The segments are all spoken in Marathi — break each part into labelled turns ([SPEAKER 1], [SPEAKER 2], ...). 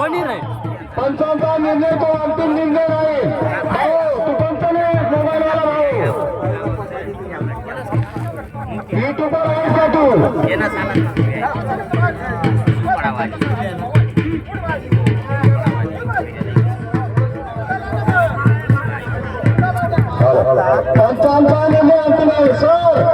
[SPEAKER 1] कोणी नाही
[SPEAKER 2] पंचांचा निर्णय तो अंतिम निर्णय नाही भाऊ हो, तू पंच नाही मोबाईल वाला भाऊ. युट्यूबर आहेस का तू? पंचांचा निर्णय अंतिम आहे सर.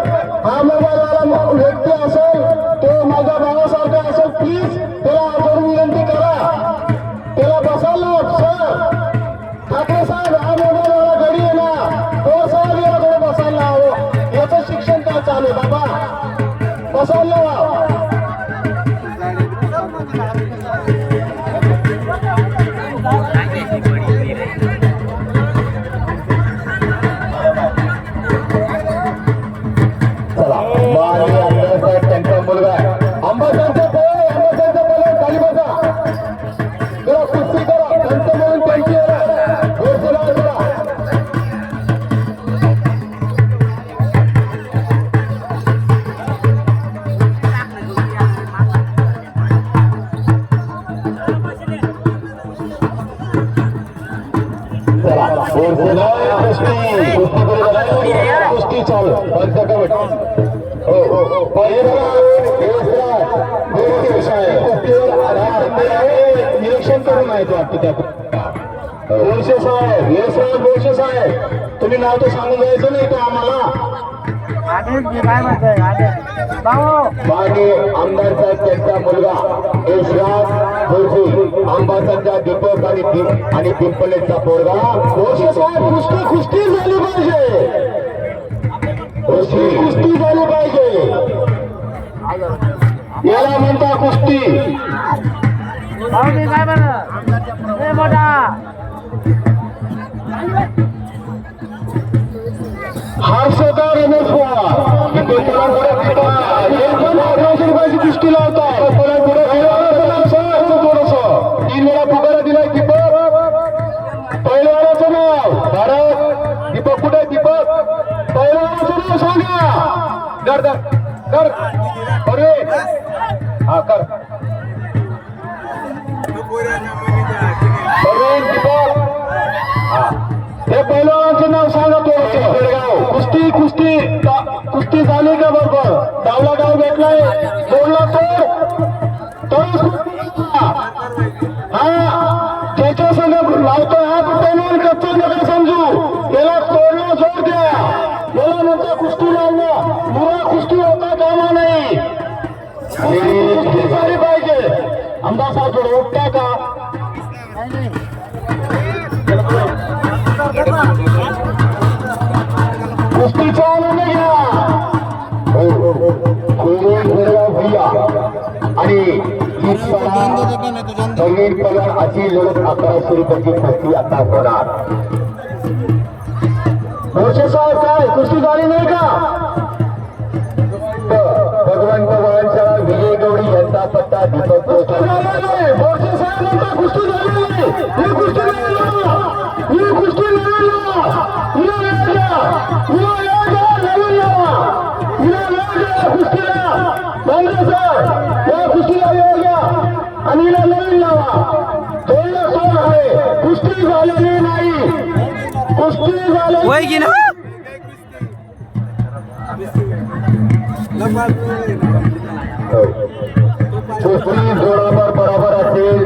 [SPEAKER 2] चालू आहे बाबा बसायला लावा कुस्ती चालू बंद कमिट हो हो. निरीक्षण करून आहे वाटतं त्या बोरशे साहेब यशराज बोरशे साहेब तुम्ही नाव तर सांगून द्यायचं नाही का आम्हाला मागे आमदार साहेब त्यांचा मुलगा यशराज बोरसे आंबासांचा दीपक आणि आणि पिंपलेचा पोरगा. साहेब कुस्ती कुस्ती झाली पाहिजे. कुस्ती कुस्ती झाली पाहिजे. याला म्हणता कुस्ती.
[SPEAKER 1] काय मोठा.
[SPEAKER 2] सांगा कर कर कर अरे. हा कर. हे. पहिलवानाचं नाव सांगा थोडंसं कुस्ती कुस्ती. कुस्ती झाली का बरोबर? डावला डाव घेतलाय बोलला तर. हा. त्याच्या संग लावतोय हा. पहिलवान कच्चा नका समजू. त्याला तोडला जोर द्या. आमदार साहेब थोडं उठता का कुस्तीचा आनंद घ्या भैया आणि नवीन पगार अशी लढत अकराशे रुपयाची कुस्ती आता होणार मोर्चे साहेब काय कुस्ती झाली नाही का भगवंत वळणशाळा विजय गौरी यांचा पत्ता
[SPEAKER 1] वय की ना?
[SPEAKER 2] कुस्ती जोरावर बरोबर असेल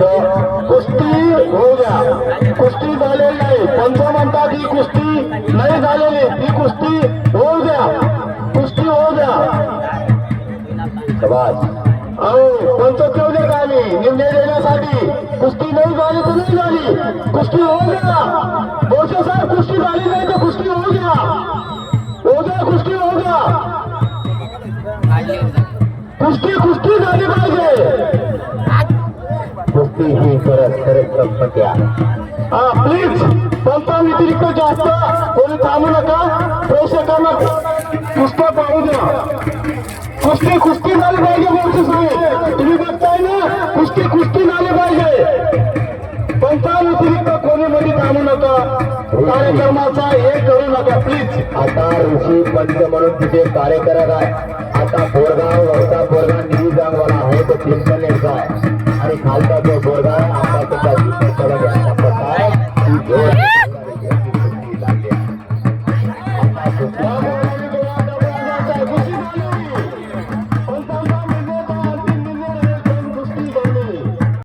[SPEAKER 2] तर कुस्ती होऊ द्या. कुस्ती झालेली नाही पंच म्हणतात ही कुस्ती नाही झालेली ती कुस्ती होऊ द्या. कुस्ती होऊ द्या अहो पंच ठेवू दे का मी निर्णय देण्यासाठी कुस्ती नाही झाली तर नाही झाली कुस्ती होऊ द्या. कुस्ती कुस्ती झाली पाहिजे. कुस्ती ही खरंच खरंच संपत्या हा प्लीज पंचा व्यतिरिक्त जास्त कोणी थांबू नका. प्रेक्षकांना कुस्त्या पाहू द्या. कुस्ती कुस्ती झाली पाहिजे बोलतो साहेब तुम्ही बघताय ना कुस्ती कुस्ती झाली पाहिजे. पंचा व्यतिरिक्त कोणी मध्ये थांबू नका. कार्यक्रमाचा हे करू नका प्लीज आता ऋषी पंच म्हणून तिथे कार्यक्रम आहे